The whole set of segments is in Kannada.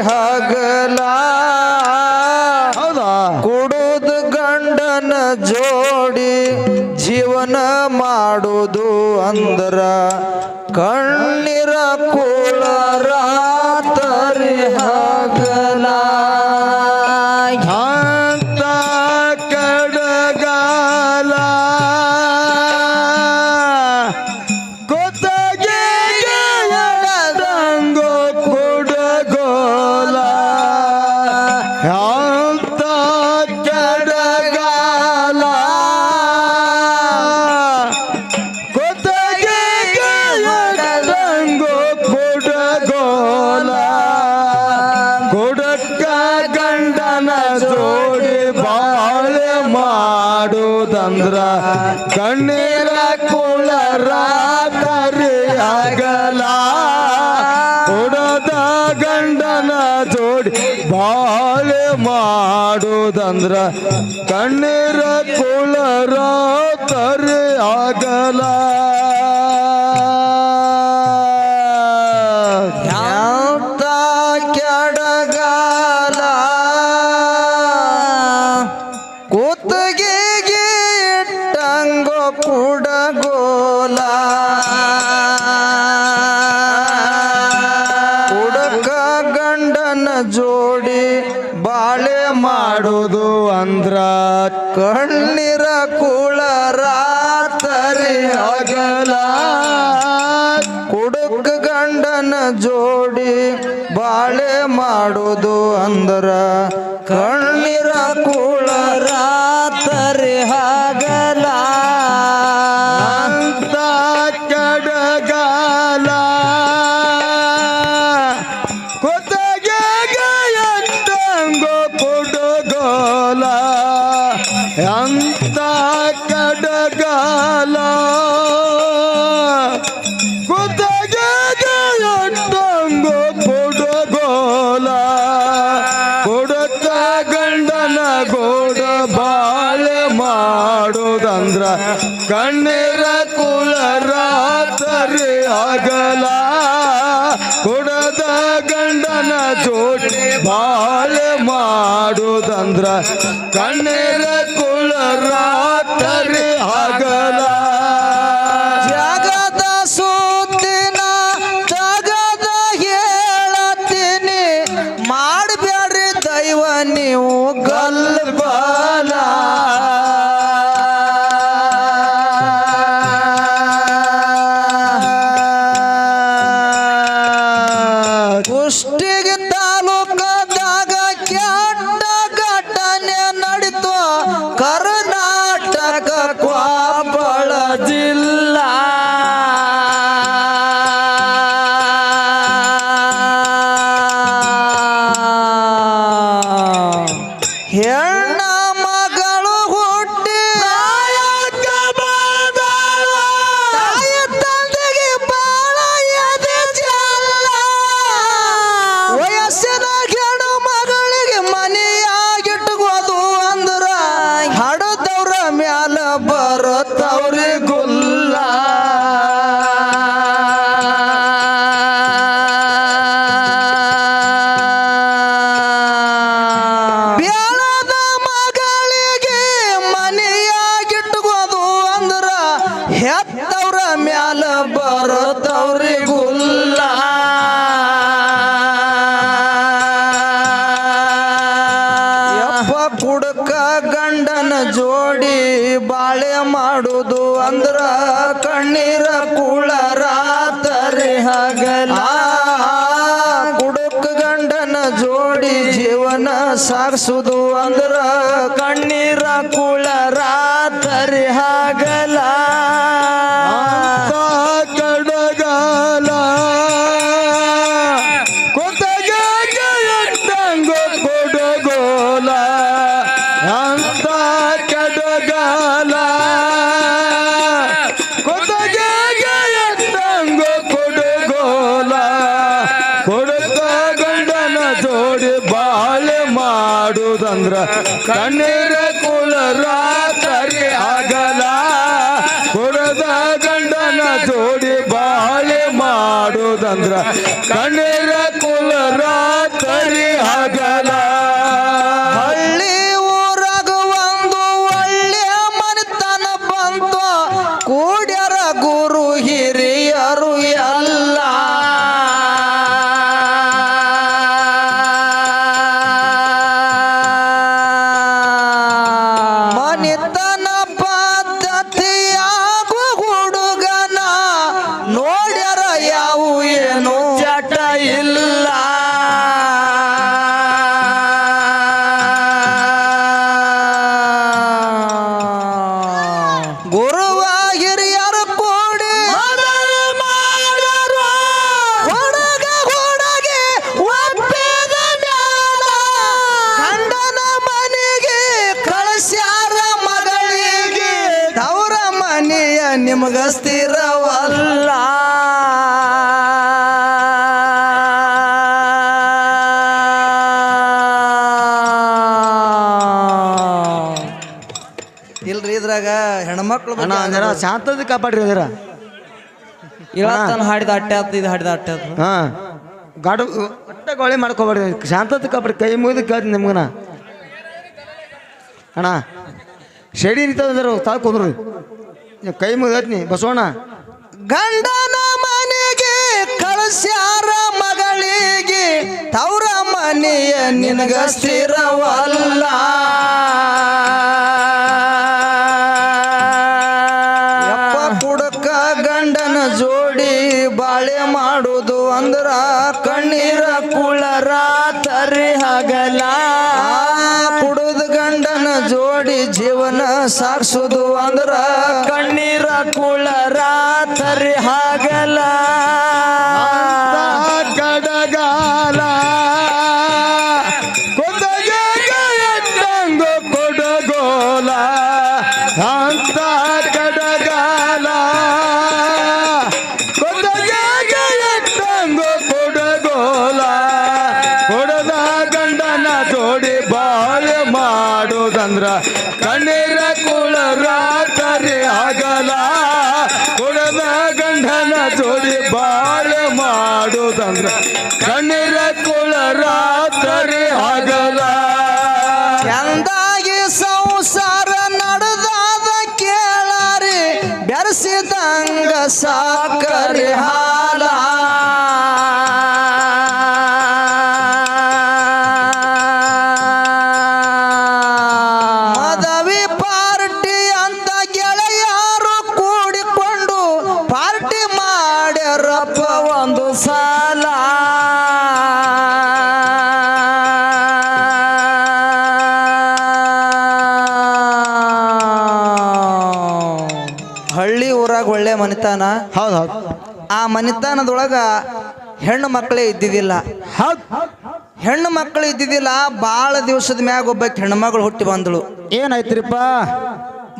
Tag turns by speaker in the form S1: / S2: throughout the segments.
S1: ಹಗಲ?
S2: ಹೌದಾ?
S1: ಕೊಡುದು ಗಂಡನ ಜೋಡಿ ಜೀವನ ಮಾಡುದು ಅಂದ್ರ ಕಣ್ಣೀರ
S2: ಜೋಡಿ ಬಾಳೆ ಮಾಡುದಂದ್ರ ಕಣ್ಣೀರ ಕುಳರ ತರಿಯಾಗಲ. ಕೊಡದ ಗಂಡನ ಜೋಡಿ ಬಾಳೆ ಮಾಡುದಂದ್ರ ಕಣ್ಣೀರ ಕುಳರ
S1: ತರಿಯಾಗಲ.
S2: ಬರುವುದು ಅಂದ್ರ
S1: ಕಣ್ಣೀರ ಕುಳರಾತರಿ
S2: ಅಗಲ.
S1: ಕುಡುಕ ಗಂಡನ ಜೋಡಿ ಬಾಳೆ ಮಾಡುವುದು ಅಂದ್ರ ಕಣ್ಣಿರ
S2: ಕುಳ ಮಾಡೋದಂದ್ರ ಕಣ್ಣೇರ ಕುಳ ರಾತ್ರಿ ಆಗಲ. ಕುಡದ ಗಂಡನ ಜೋಡಿ ಬಾಳೆ ಮಾಡೋದಂದ್ರ ಕಣ್ಣೀರ
S1: ಕುಳ ರಾತ್ರಿ ಹೆತ್ತವ್ರ ಮ್ಯಾಲ ಬರ ಸಾರಿಸುದು ಅಂದ್ರ ಕಣ್ಣೀರ ಕುಳರ ತರಿ ಹಾಗಲ. yeah. ನಿಮಗ ಸ್ಥಿರವಲ್ಲ. ಇಲ್ರಿ ಇದ್ರಾಗ ಹೆಣ್ಮಕ್ಳು
S3: ಜರ ಶಾಂತದ ಕಾಪಾಡ್ರಿ ಅದರ
S1: ಇವತ್ತನ್ನು ಹಾಡಿದ ಅಟ್ಟೆ ಆತು ಇದು ಹಾಡಿದ ಅಟ್ಟೆ ಆತು
S3: ಹಾ. ಗಾಡು ಅಟ್ಟೆ ಗೋಳಿ ಮಾಡ್ಕೋಬೇಡ್ರಿ. ಶಾಂತದ ಕಾಪಾಡ್ರಿ ಕೈ ಮುಗಿದು ಕೇಳ್ತೀನಿ ನಿಮ್ಗನ. ಅಣ್ಣ ಶೆಡಿ ನಿಂತಂದ್ರು ತಾಳ್ಕೊಂಡ್ರಿ. ಕೈ ಮುಗತ್ನಿ ಬಸೋಣ
S1: ಗಂಡನ ಮನೆಗೆ ಕಳಿಸ್ಯಾರ ಮಗಳಿಗೆ, ತವ್ರ ಮನೆಯ ನಿನಗ ಸ್ಥಿರವಲ್ಲ. ಯಪ್ಪ ಕುಡಕ ಗಂಡನ ಜೋಡಿ ಬಾಳೆ ಮಾಡುದು ಅಂದ್ರ ಕಣ್ಣೀರ ಕುಳರ ತರಿ ಹಗಲ. ಕುಡುದ ಗಂಡನ ಜೋಡಿ ಜೀವನ ಸಾಕ್ಸುದು ಅಂದ್ರ
S2: ಮಾಡೋದಂದ್ರ
S1: ಮನಿತಾನ.
S3: ಹೌದು ಹೌದು.
S1: ಆ ಮನೆತನದೊಳಗ ಹೆಣ್ಣು ಮಕ್ಕಳೇ ಇದ್ದಿದ್ದಿಲ್ಲ.
S3: ಹೌದು.
S1: ಹೆಣ್ಣು ಮಕ್ಕಳು ಇದ್ದಿದ್ದಿಲ್ಲ ಭಾಳ ದಿವಸದ ಮ್ಯಾಗ ಒಬ್ಬಾಕಿ ಹೆಣ್ಮಗಳು ಹುಟ್ಟಿ ಬಂದಳು.
S3: ಏನಾಯ್ತ್ರಿಪ್ಪ?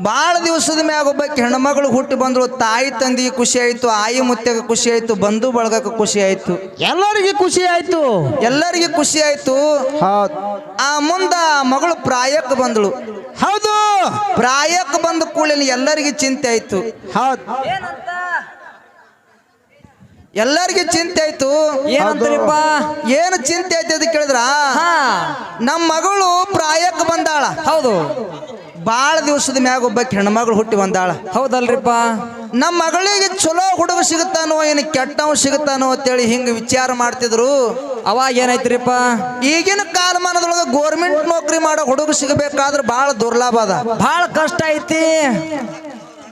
S1: ಭಾಳ ದಿವಸದ ಮ್ಯಾಗ ಒಬ್ಬಾಕಿ ಹೆಣ್ಮಗಳು ಹುಟ್ಟಿ ಬಂದಳು. ತಾಯಿ ತಂದಿಗೆ ಖುಷಿ ಆಯ್ತು ಆಯಿ ಮುತ್ತೆಗೆ ಖುಷಿ ಆಯ್ತು ಬಂಧು ಬಳಗಕ್ಕೆ ಖುಷಿ ಆಯ್ತು.
S3: ಎಲ್ಲರಿಗೆ ಖುಷಿ ಆಯ್ತು.
S1: ಎಲ್ಲರಿಗೆ ಖುಷಿ ಆಯ್ತು.
S3: ಹೌದು.
S1: ಆ ಮುಂದ ಮಗಳು ಪ್ರಾಯಕ್ಕೆ ಬಂದಳು.
S3: ಹೌದು.
S1: ಪ್ರಾಯಕ್ಕೆ ಬಂದ ಕೂಡಲೇ ಎಲ್ಲರಿಗೆ ಚಿಂತೆ ಆಯ್ತು.
S3: ಹೌದು.
S1: ಎಲ್ಲರಿಗೆ ಚಿಂತೆ ಆಯ್ತು.
S3: ಏನಂತೀರಿಪ್ಪ?
S1: ಏನು ಚಿಂತೆ ಆಯ್ತು ಅಂತ ಕೇಳಿದ್ರ? ನಮ್ಮ ಮಗಳು ಪ್ರಾಯಕ್ಕೆ ಬಂದಾಳ.
S3: ಹೌದು.
S1: ಬಾಳ ದಿವಸದ ಮ್ಯಾಗ ಒಬ್ಬಾಕಿ ಹೆಣ್ಮಗಳು ಹುಟ್ಟಿ ಬಂದಾಳ.
S3: ಹೌದಲ್ರಿಪ್ಪ?
S1: ನಮ್ಮ ಮಗಳಿಗೆ ಚಲೋ ಹುಡುಗ ಸಿಗುತ್ತಾನೋ ಏನು ಕೆಟ್ಟವ್ ಸಿಗುತ್ತಾನೋ ಅಂತೇಳಿ ಹಿಂಗ ವಿಚಾರ ಮಾಡ್ತಿದ್ರು.
S3: ಅವಾಗ ಏನಾಯ್ತ್ರಿಪ್ಪ?
S1: ಈಗಿನ ಕಾಲಮಾನದೊಳಗ ಗೋರ್ಮೆಂಟ್ ನೌಕರಿ ಮಾಡೋ ಹುಡುಗ ಸಿಗಬೇಕಾದ್ರೆ ಬಹಳ ದುರ್ಲಾಭ ಅದ.
S3: ಬಹಳ ಕಷ್ಟ ಐತಿ.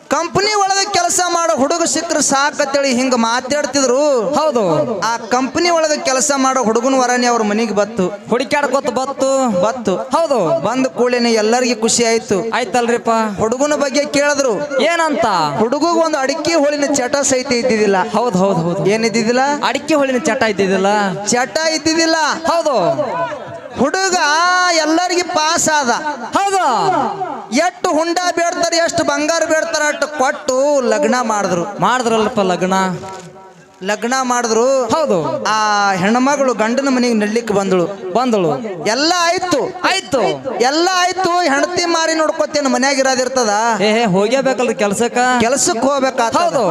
S1: ಕಂಪನಿ ಒಳಗೆ ಕೆಲಸ ಮಾಡೋ ಹುಡುಗ ಸಿಕ್ಕರೆ ಸಾಕಂತೇಳಿ ಹಿಂಗ ಮಾತಾಡ್ತಿದ್ರು.
S3: ಹೌದು.
S1: ಆ ಕಂಪನಿ ಒಳಗೆ ಕೆಲಸ ಮಾಡೋ ಹುಡುಗನ ವರನೇ ಅವ್ರ ಮನೆಗೆ ಬತ್ತು.
S3: ಹುಡುಕಾಡ್ಕೊತ ಬತ್ತು.
S1: ಬತ್ತು.
S3: ಹೌದು.
S1: ಬಂದ ಕೂಡಲೇ ಎಲ್ಲರಿಗೆ ಖುಷಿ ಆಯ್ತು.
S3: ಆಯ್ತಲ್ರಿಪ್ಪ.
S1: ಹುಡುಗನ ಬಗ್ಗೆ ಕೇಳಿದ್ರು.
S3: ಏನಂತ?
S1: ಹುಡುಗ ಒಂದು ಅಡಿಕೆ ಹೋಳಿನ ಚಟ ಸಹಿತ ಇದ್ದಿದ್ದಿಲ್ಲ.
S3: ಹೌದು ಹೌದು ಹೌದು.
S1: ಏನಿದ್ದಿದ್ದಿಲ್ಲ
S3: ಅಡಿಕೆ ಹೋಳಿನ ಚಟ ಇದ್ದಿದ್ದಿಲ್ಲ?
S1: ಚಟ ಇದ್ದಿದ್ದಿಲ್ಲ.
S3: ಹೌದು.
S1: ಹುಡುಗ ಎಲ್ಲರಿಗೆ ಪಾಸ್ ಆದ.
S3: ಹೌದು.
S1: ಎಷ್ಟು ಹುಂಡ ಬೇಡ್ತಾರೆ ಎಷ್ಟು ಬಂಗಾರ ಬೇಡ್ತಾರೆ ಅಷ್ಟು ಕೊಟ್ಟು ಲಗ್ನ ಮಾಡಿದ್ರು.
S3: ಮಾಡಿದ್ರಲ್ಲಪ್ಪ ಲಗ್ನ?
S1: ಲಗ್ನ ಮಾಡಿದ್ರು
S4: ಹೌದು.
S1: ಆ ಹೆಣ್ಮಗಳು ಗಂಡನ ಮನೆಗೆ ನಡ್ಲಿಕ್ಕೆ ಬಂದಳು.
S4: ಬಂದಳು.
S1: ಎಲ್ಲ ಆಯ್ತು.
S4: ಆಯ್ತು.
S1: ಎಲ್ಲ ಆಯ್ತು. ಹೆಂಡತಿ ಮಾರಿ ನೋಡ್ಕೊತೇನು ಮನ್ಯಾಗ ಇರೋದಿರ್ತದ.
S4: ಏ ಹೋಗ್ಯಬೇಕಲ್ರಿ ಕೆಲ್ಸಕ್ಕ?
S1: ಕೆಲ್ಸಕ್ಕೆ ಹೋಗ್ಬೇಕಾತ
S4: ಹೌದು.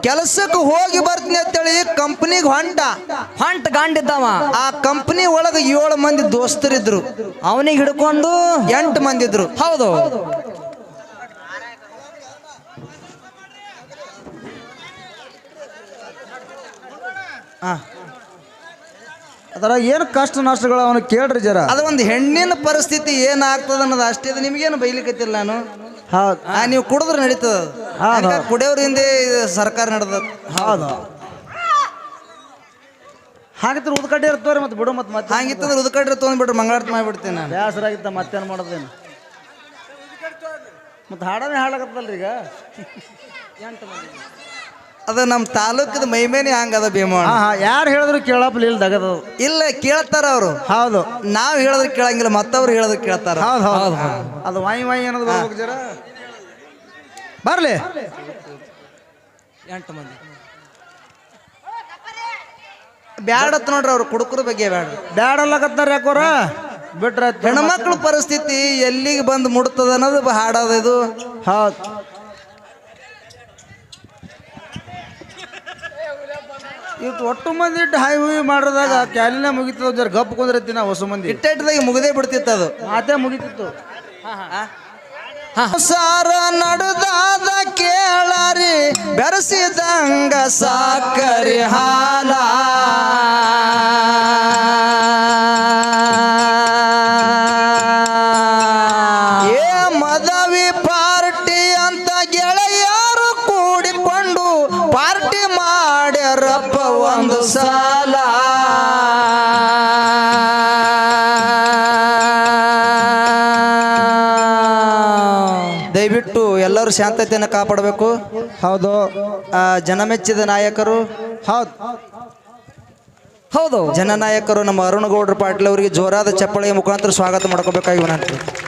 S1: ಕೆಲ್ಸಕ್ಕೆ ಹೋಗಿ ಬರ್ತೀನಿ ಅಂತೇಳಿ ಕಂಪ್ನಿಗೆ ಹೊಂಟ.
S4: ಹೊಂಟ ಗಾಂಡಿದ್ದಾವ.
S1: ಆ ಕಂಪ್ನಿ ಒಳಗ ಏಳು ಮಂದಿ ದೋಸ್ತರಿದ್ರು.
S4: ಅವನಿಗೆ ಹಿಡ್ಕೊಂಡು
S1: ಎಂಟು ಮಂದಿ ಇದ್ರು
S4: ಹೌದು.
S1: ಆ,
S3: ಅದ್ರಾಗ ಏನು ಕಷ್ಟ ನಷ್ಟಗಳು ಅವನು ಕೇಳ್ರಿ ಜರ.
S1: ಅದು ಒಂದು ಹೆಣ್ಣಿನ ಪರಿಸ್ಥಿತಿ ಏನಾಗ್ತದ ಅನ್ನೋದು ಅಷ್ಟೇ ಅದು ನಿಮ್ಗೇನು ಬೈಲಿಕತ್ತಿಲ್ಲ ನಾನು.
S3: ಹೌದು.
S1: ಆ, ನೀವು ಕುಡಿದ್ರೆ ನಡೀತದ.
S3: ಹೌದು.
S1: ಇದು ಸರ್ಕಾರ ನಡೆದ
S3: ಹೌದು. ಹಾಗಿದ್ರೆ ಉದ್ಕಡ್ಡಿ ಇರ್ತವ್ರಿ ಮತ್ತೆ ಬಿಡು ಮತ್ತೆ ಮತ್ತೆ.
S1: ಹಂಗಿತ್ತಂದ್ರೆ ಉದ್ಕಡ್ರಿ ತೊಗೊಂಡ್ಬಿಟ್ರೆ ಮಂಗಳಾರತಿ ಮಾಡಿಬಿಡ್ತೀನಿ ನಾನು.
S3: ಬೇಸರ ಆಗಿತ್ತ ಮತ್ತೇನು ಮಾಡೋದೇನು? ಮತ್ತೆ ಹಾಡನೇ ಹಾಡಕತ್ತಲ್ರಿ ಈಗ
S1: ಅದು ನಮ್ಮ ತಾಲೂಕದ ಮೈಮೇನೆ ಹಂಗದ ಭೀಮಣ್ಣ?
S3: ಯಾರು ಹೇಳಿದ್ರು ಕೇಳಪ್ಪ ಇಲ್ಲಿ ದಗದ
S1: ಇಲ್ಲ ಕೇಳ್ತಾರ ಅವರು.
S3: ಹೌದು.
S1: ನಾವು ಹೇಳಿದ್ರೆ ಕೇಳಂಗಿಲ್ಲ ಮತ್ತವ್ರು ಹೇಳಿದ್ರೆ ಕೇಳ್ತಾರ.
S3: ಹೌದು ಹೌದು. ಅದು ವಾಯಿ ವಾಯಿ ಅನ್ನೋದು ಬರ್ಬೇಕು ಜರ. ಬರ್ಲಿ.
S4: ಎಂಟು ಮಂದಿ.
S1: ಬ್ಯಾಡತ್ ನೋಡ್ರಿ ಅವ್ರು ಕುಡುಕರ ಬಗ್ಗೆ ಬ್ಯಾಡ.
S3: ಬ್ಯಾಡಲ್ಲಕತ್ತಾರ ಯಾಕೋರ? ಬಿಟ್ರ
S1: ಹೆಣ್ಮಕ್ಳ ಪರಿಸ್ಥಿತಿ ಎಲ್ಲಿಗೆ ಬಂದು ಮುಡ್ತದ ಅನ್ನೋದು ಬ- ಹಾಡೋದು ಇದು.
S3: ಹೌದು. ಇವತ್ತು ಒಟ್ಟು ಮಂದಿ ಇಟ್ಟು ಹಾಯ್ ಹೂವಿ ಮಾಡಿದಾಗ ಕ್ಯಾಲಿನ ಮುಗಿತದ ಜರ ಗಪ್ ಕುಂದ್ರತಿ ನಾ ಹೊಸ ಮಂದಿ.
S1: ಇಟ್ಟೆಟ್ಟದಾಗ ಮುಗದೇ ಬಿಡ್ತಿತ್ತು ಅದು.
S3: ಮಾತೇ ಮುಗಿತಿತ್ತು.
S1: ಸಾರ ನಡುದಾದ ಕೇಳರಿ ಬೆರೆಸಿದಂಗ ಸಾಕರಿ ಹಾಲ. ಮಾಡ್ಯಾರಪ್ಪ ಒಂದು ಸಾಲ. ದಯವಿಟ್ಟು ಎಲ್ಲರೂ ಶಾಂತತೆಯನ್ನು ಕಾಪಾಡಬೇಕು.
S3: ಹೌದು.
S1: ಜನಮೆಚ್ಚಿದ ನಾಯಕರು.
S3: ಹೌದು.
S4: ಹೌದು.
S1: ಜನನಾಯಕರು ನಮ್ಮ ಅರುಣಗೌಡ್ರ ಪಾಟೀಲ್ ಅವರಿಗೆ ಜೋರಾದ ಚಪ್ಪಳಿಯ ಮುಖಾಂತರ ಸ್ವಾಗತ ಮಾಡ್ಕೋಬೇಕಾಗಿ ವಿನಂತಿ.